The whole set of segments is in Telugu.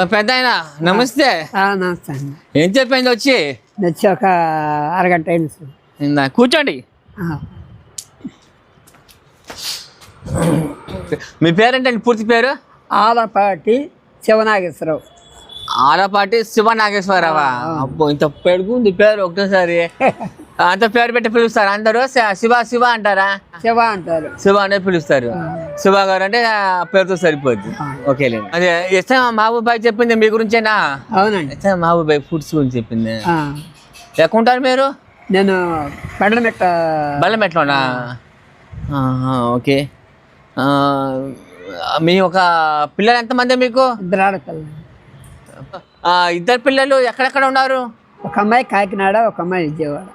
పెద్ద ఆయన నమస్తే. నమస్తే అండి. ఏం చెప్పింది వచ్చి? వచ్చి ఒక అరగంట అయింది సార్. కూర్చోండి. మీ పేరేంటండి పూర్తి పేరు? ఆలపాటి శివనాగేశ్వరరావు. ఆలపాటి శివ నాగేశ్వరరావా అబ్బో ఇంత పెడుకుంది పేరు ఒకటేసారి. అంత పేరు పెట్టి పిలుస్తారు. అందరూ శివ శివ అంటారా? శివ అంటారు. శివ అనే పిలుస్తారు. శివ గారు అంటే పేరుతో సరిపోద్ది. ఓకేలేండి అదే ఎస్ఐ మహబూబాయ్ చెప్పింది మీ గురించేనా? అవునండి. ఎస్ఐ మహబూబాయ్ ఫుడ్స్ గురించి చెప్పింది. ఎక్కడుంటారు మీరు? నేను పెండమెట్ట బల్లమెట్లోనా ఆహా, ఓకే. మీ ఒక పిల్లలు ఎంతమంది మీకు? ఇద్దరు పిల్లలు ఎక్కడెక్కడ ఉన్నారు? ఒక అమ్మాయి కాకినాడ ఒక అమ్మాయి విజయవాడ.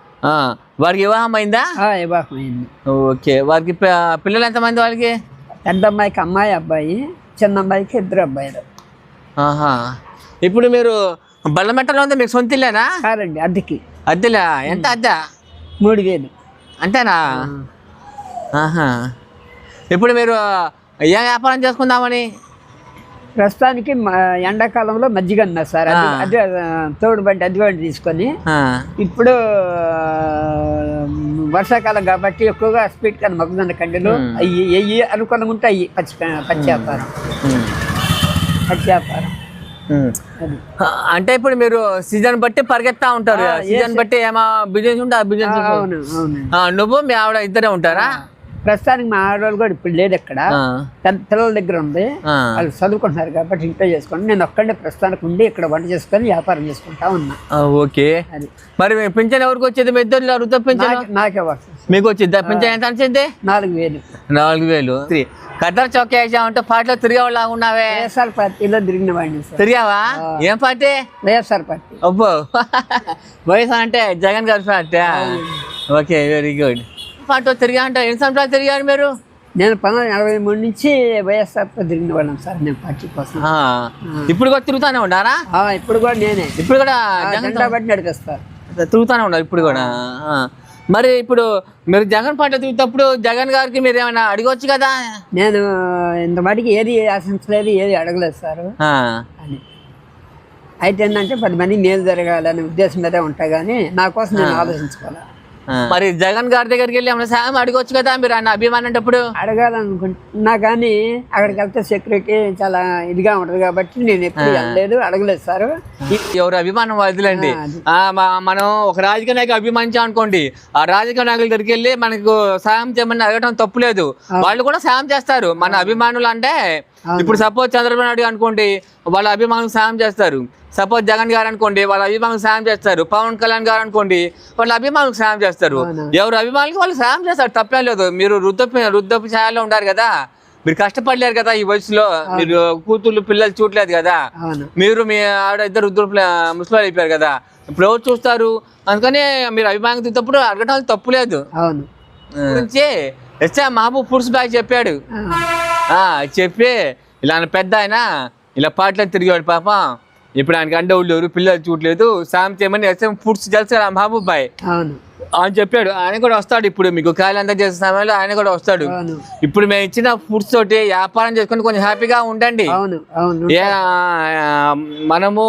వారికి వివాహం అయిందా? వివాహం అయింది. ఓకే వారికి పిల్లలు ఎంతమంది వాళ్ళకి పెద్ద అమ్మాయికి అమ్మాయి అబ్బాయి చిన్న అమ్మాయికి ఇద్దరు అబ్బాయిలు. ఆహా. ఇప్పుడు మీరు బల్లమెట్టలో ఉంది మీకు సొంత ఇల్లేనా? కాదండి అద్దెకి. అద్దెలా? ఎంత అద్దె? మూడు వేలు. అంతేనా? ఆహా. ఇప్పుడు మీరు ఏ వ్యాపారం చేసుకుందామని? ప్రస్తుతానికి ఎండాకాలంలో మజ్జిగ అన్నా సార్. అది అదే తోడు బండి అదిగోండి తీసుకొని ఆ, ఇప్పుడు వర్షాకాలం కాబట్టి ఎక్కువగా స్పీడ్ కానీ మొక్కజొన్న కండలు. అయ్యి అయ్యి అనుకూలంగా ఉంటే అయ్యి పచ్చి పచ్చి వ్యాపారం. పచ్చి వ్యాపారం. అది. అంటే ఇప్పుడు మీరు సీజన్ బట్టి పరిగెత్తా ఉంటారు. సీజన్ బట్టి ఏమో బిజినెస్ ఉంటే ఆ బిజినెస్ నువ్వు మీ ఆవిడ ఇద్దరే ఉంటారా? ప్రస్తుతానికి మా ఆడవాళ్ళు కూడా ఇప్పుడు లేదు ఇక్కడ. పెద్ద పిల్లల దగ్గర ఉంది. వాళ్ళు చదువుకుంటున్నారు కాబట్టి ఇంట్లో చేసుకోండి. నేను ఒక్కడే ప్రస్తుతానికి ఉండి ఇక్కడ వంట చేసుకొని వ్యాపారం చేసుకుంటా ఉన్నా. ఓకే. మరి పింఛన్ ఎవరికి వచ్చేది? మీ ఇద్దరు వృద్ధ పింఛన్? నాకు- మీకు వచ్చింది పింఛన్ ఎంత వచ్చింది నాలుగు వేలు. నాలుగు వేలు. కద్దరు చౌక వేసామంటే పాటలో తిరిగేవాళ్ళ ఉన్నావే? వైఎస్ఆర్ పార్టీలో తిరిగిన వాడిని తిరిగావా? ఏం పార్టీ? వైఎస్ఆర్ పార్టీ. అబ్బో. వయసు అంటే జగన్ గారి party. Okay very good. Party తిరిగా అంటే ఎన్ని సంవత్సరాలు తిరిగారు మీరు? నేను పంతొమ్మిది నలభై మూడు నుంచి వైఎస్ఆర్తో తిరిగిన వాళ్ళం సార్ నేను పార్టీ కోసం. ఇప్పుడు కూడా తిరుగుతానే ఉన్నారా ఇప్పుడు కూడా నేనే. ఇప్పుడు కూడా జగన్ బట్టి నడిపిస్తా తిరుగుతానే ఉన్నారు ఇప్పుడు కూడా. మరి ఇప్పుడు మీరు జగన్ పార్టీ తిరుగుతప్పుడు జగన్ గారికి మీరు ఏమైనా అడగవచ్చు కదా? నేను ఇంత మటుకు ఏది ఆశించలేదు ఏది అడగలేదు సార్. అని. అయితే ఏంటంటే పది మంది మేలు జరగాలనే ఉద్దేశం మీదే ఉంటా కానీ నా కోసం నేను ఆలోచించుకోవాలి. మరి జగన్ గారి దగ్గరికి వెళ్ళి ఏమైనా సాయం అడగవచ్చు కదా మీరు ఆయన అభిమానం అంటప్పుడు అడగాలనుకుంటున్నా కానీ అక్కడికి వెళ్తే సెక్యూరిటీ చాలా ఇదిగా ఉంటుంది కాబట్టి నేను ఎప్పుడు వెళ్ళలేదు అడగలేదు సార్. ఎవరు అభిమానం వదిలేండి. మనం ఒక రాజకీయ నాయకులు అభిమానించాం అనుకోండి ఆ రాజకీయ నాయకుల దగ్గరికి వెళ్ళి మనకు సాయం చేయమని అడగడం తప్పులేదు వాళ్ళు కూడా సాయం చేస్తారు. మన అభిమానులు అంటే ఇప్పుడు సపోజ్ చంద్రబాబు నాయుడు అనుకోండి వాళ్ళ అభిమానులు సాయం చేస్తారు. సపోజ్ జగన్ గారు అనుకోండి వాళ్ళ అభిమానులు సాయం చేస్తారు. పవన్ కళ్యాణ్ గారు అనుకోండి వాళ్ళ అభిమానులకు సాయం చేస్తారు. ఎవరు అభిమానులకు వాళ్ళు సాయం చేస్తారు తప్పేం లేదు. మీరు వృద్ధ వృద్ధపు ఛాయలో ఉంటారు కదా మీరు కష్టపడలేరు కదా ఈ వయసులో మీరు కూతుళ్ళు పిల్లలు చూడలేదు కదా మీరు మీ ఆవిడ ఇద్దరు ప్ల- ముసలి అయిపోయారు కదా ఇప్పుడు ఎవరు చూస్తారు? అందుకని మీరు అభిమానం అడగడం తప్పు లేదు. అవును. గురించి ఎస్ఐ మహబూబ్ ఫుడ్స్ బ్యాగ్ చెప్పాడు. ఆ, చెప్పి ఇలా ఆయన పెద్ద ఆయన ఇలా పాటలు తిరిగాడు పాపం. ఇప్పుడు ఆయనకి అండ లేరు పిల్లలు చూడలేదు. సాయం చేయమని ఎస్ఎం ఫుడ్స్ తెలుసు మహబూబ్ బాయ్. ఆయన చెప్పాడు ఆయన కూడా వస్తాడు ఇప్పుడు మీకు కాయలు అంతా చేసే సమయంలో ఆయన కూడా వస్తాడు. ఇప్పుడు మేము ఇచ్చిన ఫుడ్స్ తోటి వ్యాపారం చేసుకొని కొంచెం హ్యాపీగా ఉండండి. మనము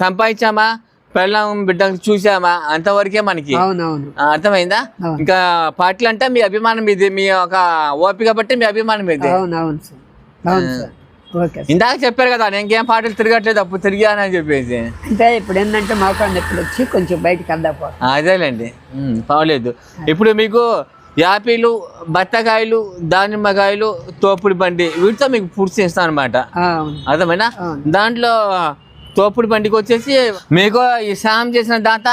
సంపాదించామా? పెళ్ళం బిడ్డలు చూసామా? అంతవరకే మనకి. అర్థమైందా. ఇంకా పాటలు అంటే మీ అభిమానం ఇది మీ ఒక ఓపిక బట్టి మీ అభిమానం ఇది సార్. ఇందాక చెప్పారు కదా ఇంకేం పాటలు తిరగట్లేదు అప్పుడు తిరిగానని చెప్పేసి. అంటే ఇప్పుడు ఏంటంటే మోకాళ్ళ నొప్పులు వచ్చి కొంచెం బయటకు ఆ, అదేలేండి. పర్వాలేదు. ఇప్పుడు మీకు యాపిలు బత్తకాయలు దానిమ్మకాయలు తోపుడు బండి వీటితో మీకు ఫుడ్స్ ఇస్తాను అనమాట అర్థమైనా. దాంట్లో తోపుడు బండికి వచ్చేసి మీకు ఈ సాయం చేసిన దాత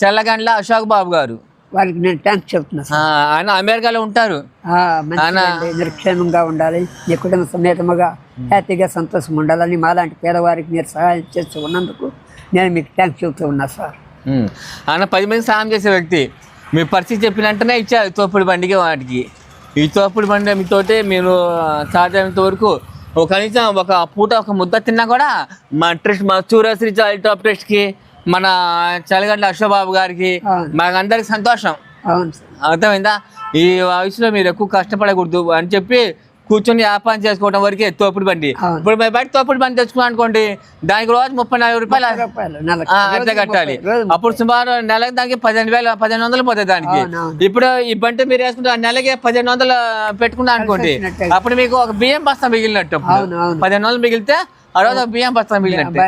చల్లగండ్ల అశోక్ బాబు గారు. వారికి నేను థ్యాంక్స్ చెప్తున్నా ఆ, ఆయన అమెరికాలో ఉంటారు. ఆ, మంచిదండి మీరు క్షేమంగా ఉండాలి మీ కుటుంబ సమేతముగా హ్యాపీగా సంతోషం ఉండాలని మాలాంటి పేదవారికి మీరు సహాయం చేస్తూ ఉన్నందుకు నేను మీకు థ్యాంక్స్ చెప్తూ ఉన్నా సార్. ఉమ్. ఆయన పది మంది సాయం చేసే వ్యక్తి. మీ పరిస్థితి చెప్పిన వెంటనే ఇచ్చారు తోపుడు బండికి వాటికి. ఈ తోపుడు బండి మీతోటి మీరు సాధ్యమైనంత వరకు కనీసం ఒక పూట ఒక ముద్ద తిన్నా కూడా మా ట్రస్ట్ మా సూర్యశ్రీ చారిటీ టాప్ ట్రస్ట్కి మన చలగడ్డ అశ్వబాబు గారికి అవును. మాకందరికి సంతోషం. అర్థమైందా? ఈ వయసులో మీరు ఎక్కువ కష్టపడకూడదు అని చెప్పి కూర్చొని వ్యాపారం చేసుకోవడం వరకే తోపుడు బండి. ఇప్పుడు మేము బయట తోపుడు బండి తెచ్చుకున్నాం అనుకోండి దానికి రోజు ముప్పై నలభై రూపాయలు అద్దె కట్టాలి అప్పుడు సుమారు నెలకు దానికి పదిహేను వేలు పదిహేను వందలు పోతాయి దానికి. ఇప్పుడు ఈ బండి మీరు వేసుకుంటే నెలకి పదిహేను వందలు పెట్టుకున్నా అనుకోండి. అప్పుడు మీకు ఒక బియ్యం బస్తా మిగిలినట్టు. పదిహేను వందలు మిగిలితే ఆ రోజు బియ్యం బస్తా మిగిలినట్టు.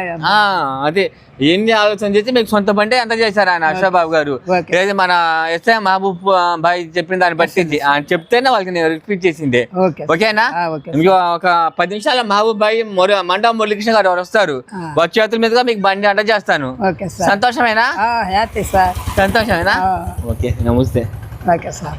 అదే. ఎన్ని ఆలోచన చేసి మీకు సొంత బండి ఎంత చేశారు ఆయన హర్షబాబు గారు. ఏది మన ఎస్ఐ మహబూబ్ భాయ్ చెప్పిన దాన్ని బట్టి ఆయన చెప్తేనే వాళ్ళకి నేను రిపీట్ చేసింది. ఓకే. ఓకేనా? ఇంకో ఒక పది నిమిషాల మహబూబ్ భాయ్ మొర మండ మురళీకృష్ణ గారు ఎవరు వస్తారు. ఆ. వచ్చే చేతుల మీదుగా మీకు బండి అంట చేస్తాను. సంతోషమేనా? సంతోషమేనా? ఓకే నమస్తే. Okay sir.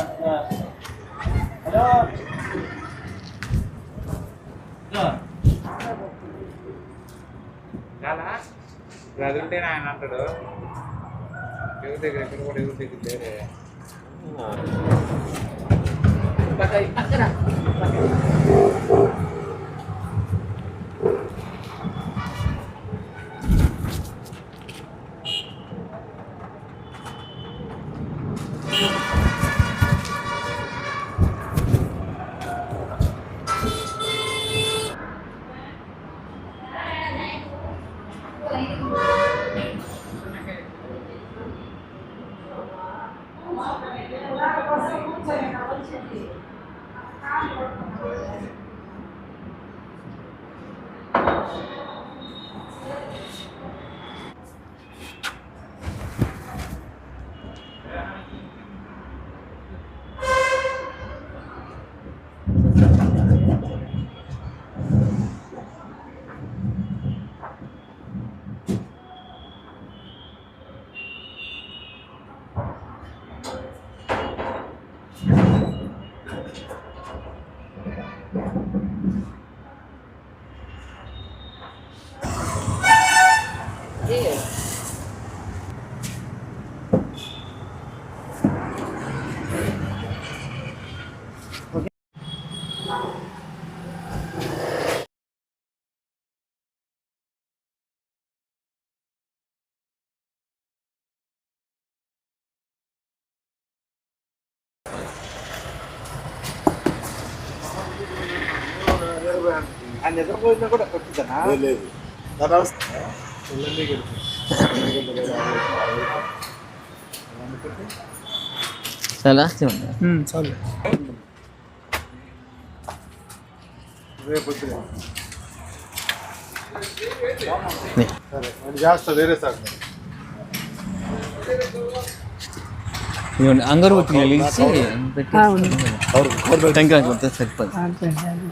ఆయన అంటాడు. ఎవరి దగ్గర? ఎక్కడ కూడా ఎవరి దగ్గర లేరే? ఆయన నిద్రపోయినా కూడా కొట్టిద్దనా లేదు తర్వాత చాలా చాలు రేపు సరే నేను చేస్తా వేరే సార్ ఇదిగోండి అంగరు ఒత్తులు వెలిగించి పెట్టి ఆ, ఉంది. కవర్ కవర్ పెట్టి టెంకాయ కొడితే సరిపోదు ఆ, పెట్టాలి.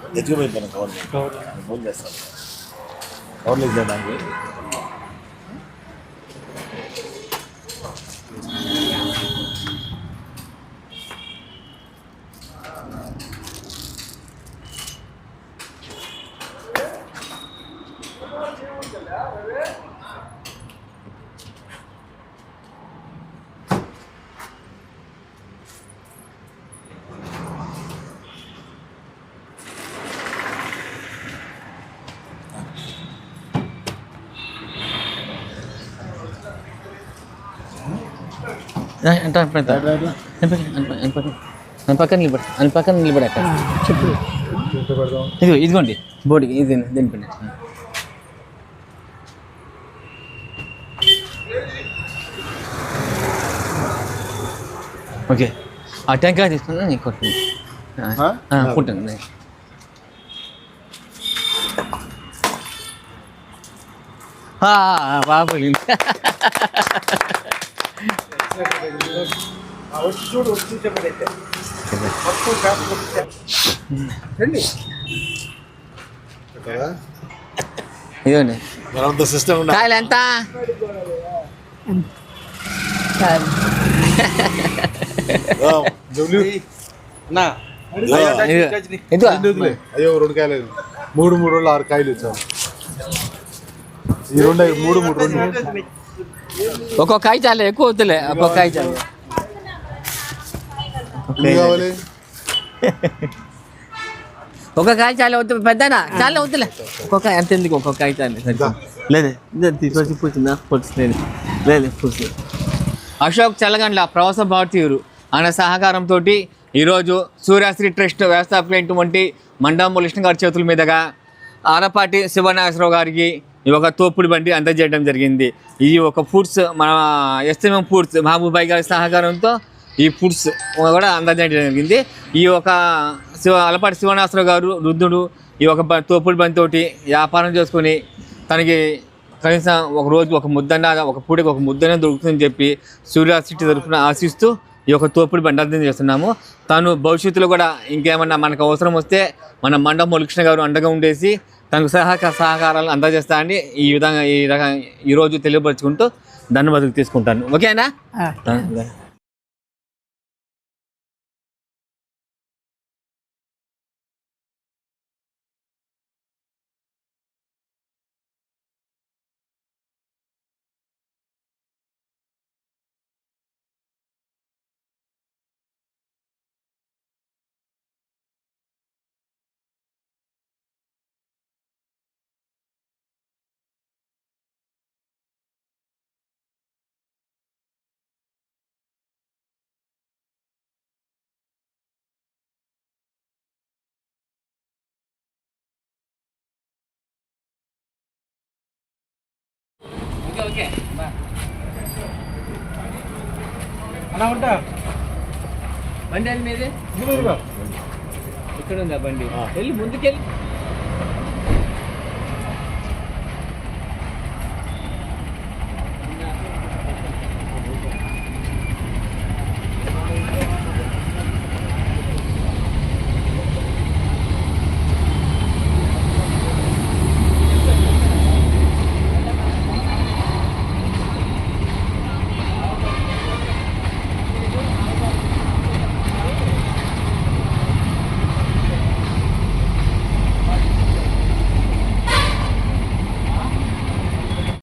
పక్కన నిలబడి అని పక్కన నిలబడి అక్కడ. చెప్పు. ఇదిగో ఇదిగోండి బోర్డుకి ఇది దీనిపండి ఓకే. ఆ టెంకాయ తీసుకున్నా నీకు కొట్టండి? కుట్టండి వచ్చి చూడు మొత్తం రండి ఇదిగోండి మనంత సిస్టమ్ కాయలు ఎంత అయ్యో రెండు కాయలు. మూడు మూడు రోజులు ఆరు కాయలు ఇచ్చాను ఈ రెండు మూడు మూడు రెండు. ఒక్కొక్క కాయ చాలు ఎక్కువ వద్దులే ఒక్కొక్క కాయ చాలు కావాలి? ఒక కాయ చాలు వద్దు పెద్దనా? చాలా వద్దులే. ఒక్కొక్క ఎంత ఎందుకు ఒక్కొక్క కాయ చాలు. లేదే ఇదే తీసుకొచ్చి పూసిందా పొడుచులేదు లేదు పూసి అశోక్ చల్లగండ్ల ప్రవాస భారతీయులు ఆయన సహకారంతో ఈరోజు సూర్యాశ్రీ ట్రస్ట్ వ్యవస్థాపకులైనటువంటి మండలం కృష్ణ గారి చేతుల మీదుగా ఆరపాటి శివనాగేశ్వరరావు గారికి ఒక తోపుడు బండి అందజేయడం జరిగింది. ఈ ఒక ఫుడ్స్ మన ఎస్ఎంఎం ఫుడ్స్ మహబూబాయ్ గారి సహకారంతో ఈ ఫుడ్స్ కూడా అందజేయడం జరిగింది. ఈ ఒక శివ అలపాటి శివనాసరావు గారు వృద్ధుడు ఈ ఒక బ- తోపుడు బండితోటి వ్యాపారం చేసుకొని తనకి కనీసం ఒక రోజు ఒక ముద్దన్న ఒక పూటకి ఒక ముద్దనే దొరుకుతుందని చెప్పి సూర్య తరఫున ఆశిస్తూ ఈ యొక్క తోపుడు బండి అర్థం చేస్తున్నాము. తను భవిష్యత్తులో కూడా ఇంకేమన్నా మనకు అవసరం వస్తే మన మండపం ములకృష్ణ గారు అండగా ఉండేసి తనకు సహకార సహకారాలు అందజేస్తానని ఈ విధంగా ఈ రకంగా ఈరోజు తెలియపరుచుకుంటూ ధన్యవాదాలు తీసుకుంటాను. ఓకేనా? Okay okay. అలా ఉంటా? బండి అండి మీది? ఇక్కడ ఉందా బండి? వెళ్ళి ముందుకెళ్ళి.